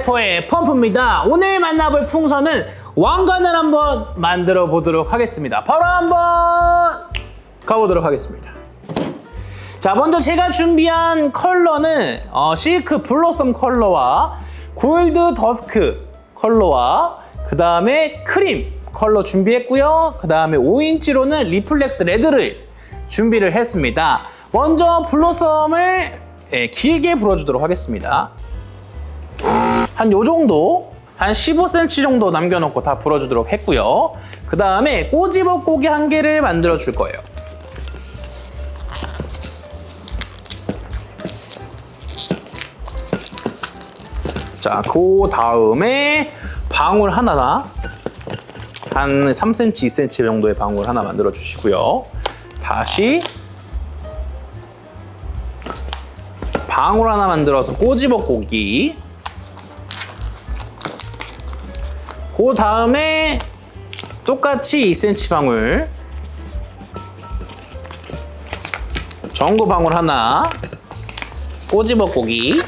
대포의 펌프입니다. 오늘 만나볼 풍선은 왕관을 한번 만들어 보도록 하겠습니다. 바로 한번 가보도록 하겠습니다. 자, 먼저 제가 준비한 컬러는 어, 실크 블로썸 컬러와 골드 더스크 컬러와 그 다음에 크림 컬러 준비했고요. 그 다음에 5인치로는 리플렉스 레드를 준비를 했습니다. 먼저 블로썸을 예, 길게 불어주도록 하겠습니다. 한 요 정도 한 15cm 정도 남겨놓고 다 불어주도록 했고요. 그 다음에 꼬집어 고기 한 개를 만들어 줄 거예요. 자, 그 다음에 방울 하나 한 3cm, 2cm 정도의 방울 하나 만들어 주시고요. 다시 방울 하나 만들어서 꼬집어 고기. 그 다음에 똑같이 2cm 방울. 전구 방울 하나. 꼬집어 고기.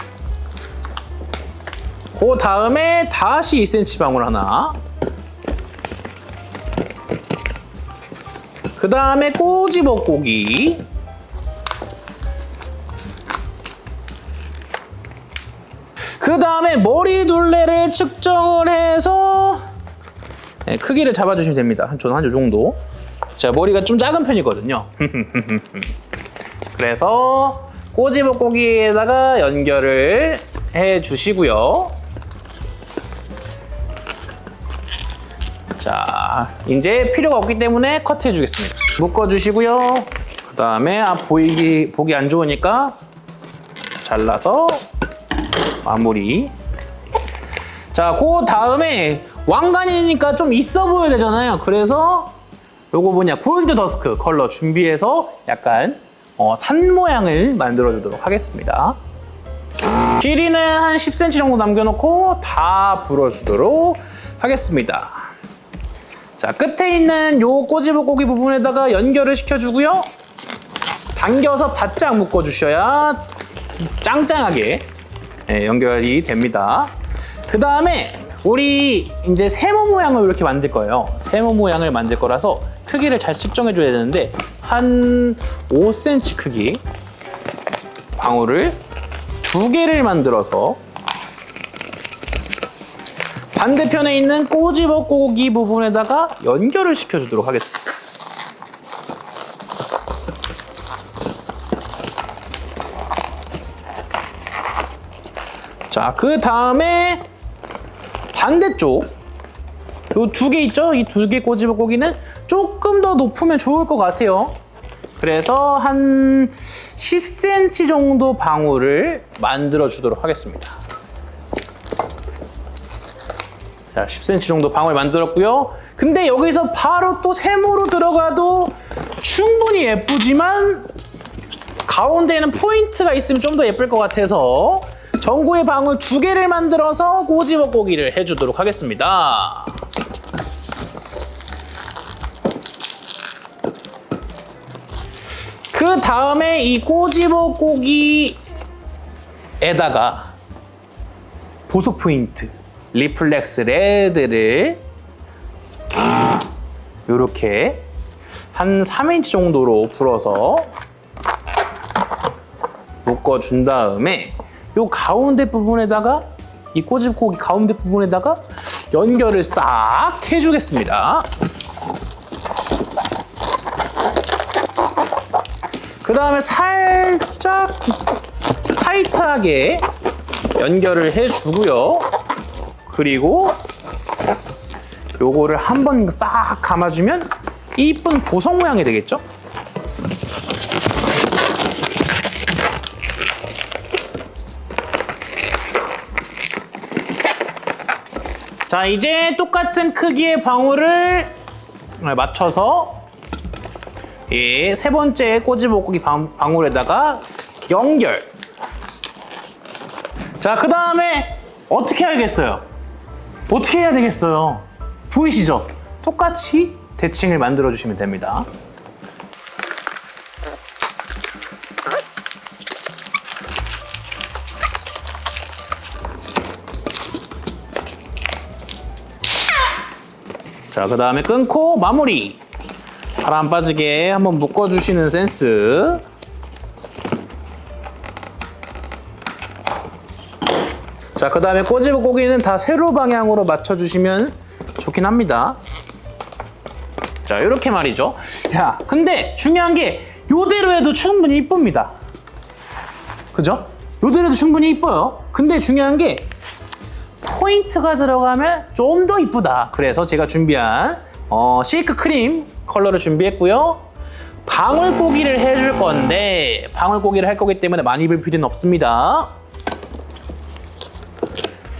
그 다음에 다시 2cm 방울 하나. 그 다음에 꼬집어 고기. 그 다음에 머리 둘레를 측정을 해서 네, 크기를 잡아주시면 됩니다. 한 저는 한요 정도. 제가 머리가 좀 작은 편이거든요. 그래서 꼬집어 고기에다가 연결을 해 주시고요. 자, 이제 필요가 없기 때문에 커트해 주겠습니다. 묶어 주시고요. 그 다음에 아, 보이기, 보기 안 좋으니까 잘라서 마무리. 자, 그 다음에 왕관이니까 좀 있어 보여야 되잖아요. 그래서 요거 뭐냐 골드 더스크 컬러 준비해서 약간 어, 산 모양을 만들어 주도록 하겠습니다. 길이는 한 10cm 정도 남겨놓고 다 불어주도록 하겠습니다. 자, 끝에 있는 요 꼬집어 고기 부분에다가 연결을 시켜주고요. 당겨서 바짝 묶어주셔야 짱짱하게 예, 연결이 됩니다. 그 다음에 우리 이제 세모 모양을 이렇게 만들 거예요. 세모 모양을 만들 거라서 크기를 잘 측정해 줘야 되는데 한 5cm 크기 방울을 두 개를 만들어서 반대편에 있는 꼬집어 고기 부분에다가 연결을 시켜주도록 하겠습니다. 자, 그 다음에 반대쪽 요 두 개 있죠? 이 두 개 꼬집어 고기는 조금 더 높으면 좋을 것 같아요. 그래서 한 10cm 정도 방울을 만들어 주도록 하겠습니다. 자, 10cm 정도 방울 만들었고요. 근데 여기서 바로 또 세모로 들어가도 충분히 예쁘지만 가운데에는 포인트가 있으면 좀 더 예쁠 것 같아서 전구의 방울 두 개를 만들어서 꼬집어 고기를 해주도록 하겠습니다. 그 다음에 이 꼬집어 고기에다가 보석 포인트 리플렉스 레드를 이렇게 한 3인치 정도로 불어서 묶어준 다음에 요 가운데 부분에다가 이 꼬집 고기 가운데 부분에다가 연결을 싹 해주겠습니다. 그 다음에 살짝 타이트하게 연결을 해주고요. 그리고 요거를 한 번 싹 감아주면 이쁜 보석 모양이 되겠죠? 자, 이제 똑같은 크기의 방울을 맞춰서 예, 세 번째 꼬집어고기 방, 방울에다가 연결. 자, 그 다음에 어떻게 해야겠어요? 어떻게 해야 되겠어요? 보이시죠? 똑같이 대칭을 만들어 주시면 됩니다. 자, 그 다음에 끊고 마무리. 바람 빠지게 한번 묶어주시는 센스. 자, 그 다음에 꼬집어 고기는 다 세로 방향으로 맞춰주시면 좋긴 합니다. 자, 이렇게 말이죠. 자, 근데 중요한 게 요대로 해도 충분히 이쁩니다. 그죠? 요대로 해도 충분히 이뻐요. 근데 중요한 게 포인트가 들어가면 좀 더 이쁘다. 그래서 제가 준비한 어, 실크 크림 컬러를 준비했고요. 방울고기를 해줄 건데 방울고기를 할 거기 때문에 많이 입을 필요는 없습니다.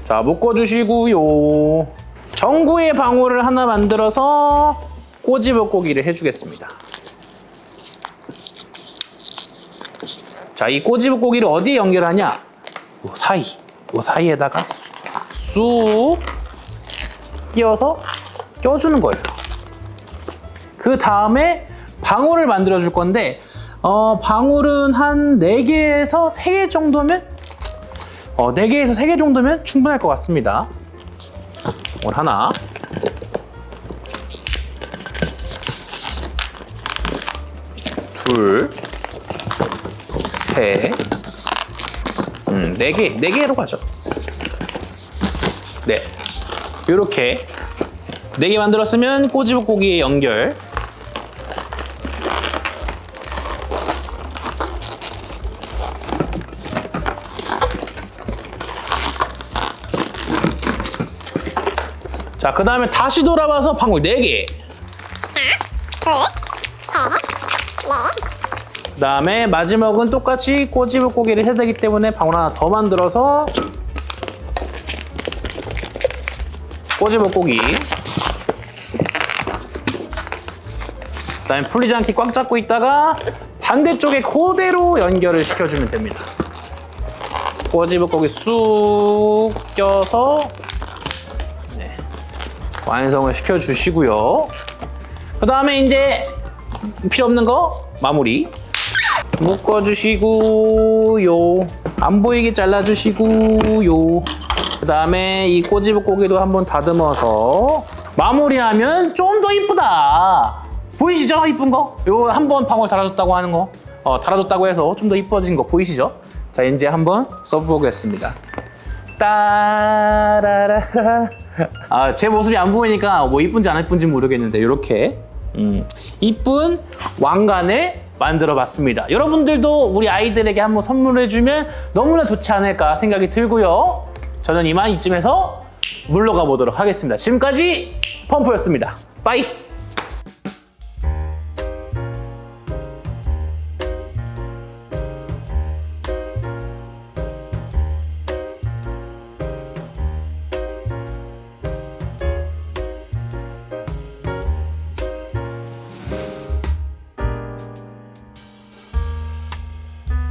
자, 묶어주시고요. 전구의 방울을 하나 만들어서 꼬집어 고기를 해주겠습니다. 자, 이 꼬집어 고기를 어디에 연결하냐? 요 사이, 요 사이에다가 쑥, 쑥 끼워서 껴주는 거예요. 그 다음에 방울을 만들어 줄 건데, 어, 방울은 한 4개에서 3개 정도면, 어, 4개에서 3개 정도면 충분할 것 같습니다. 오늘 하나. 둘, 셋, 음, 네 개, 네 개로 가죠. 네, 이렇게 네 개 만들었으면 꼬집어 고기의 연결. 자, 그 다음에 다시 돌아와서 방울 네 개. 그다음에 마지막은 똑같이 꼬집어 고기를 해야 되기 때문에 방울 하나 더 만들어서 꼬집어 고기 그 다음에 풀리지 않게 꽉 잡고 있다가 반대쪽에 그대로 연결을 시켜주면 됩니다 꼬집어 고기 쑥 껴서 네, 완성을 시켜주시고요 그 다음에 이제 필요 없는 거 마무리 묶어주시고요. 안 보이게 잘라주시고요. 그 다음에 이 꼬집어 고기도 한번 다듬어서 마무리하면 좀 더 이쁘다. 보이시죠? 이쁜 거? 요 한 번 방울 달아줬다고 하는 거. 어, 달아줬다고 해서 좀 더 이뻐진 거 보이시죠? 자, 이제 한번 써보겠습니다. 따라라라. 아, 제 모습이 안 보이니까 뭐 이쁜지 안 이쁜지 모르겠는데 이렇게 음, 이쁜 왕관을 만들어 봤습니다. 여러분들도 우리 아이들에게 한번 선물해 주면 너무나 좋지 않을까 생각이 들고요. 저는 이만 이쯤에서 물러가 보도록 하겠습니다. 지금까지 펌프였습니다. 빠이!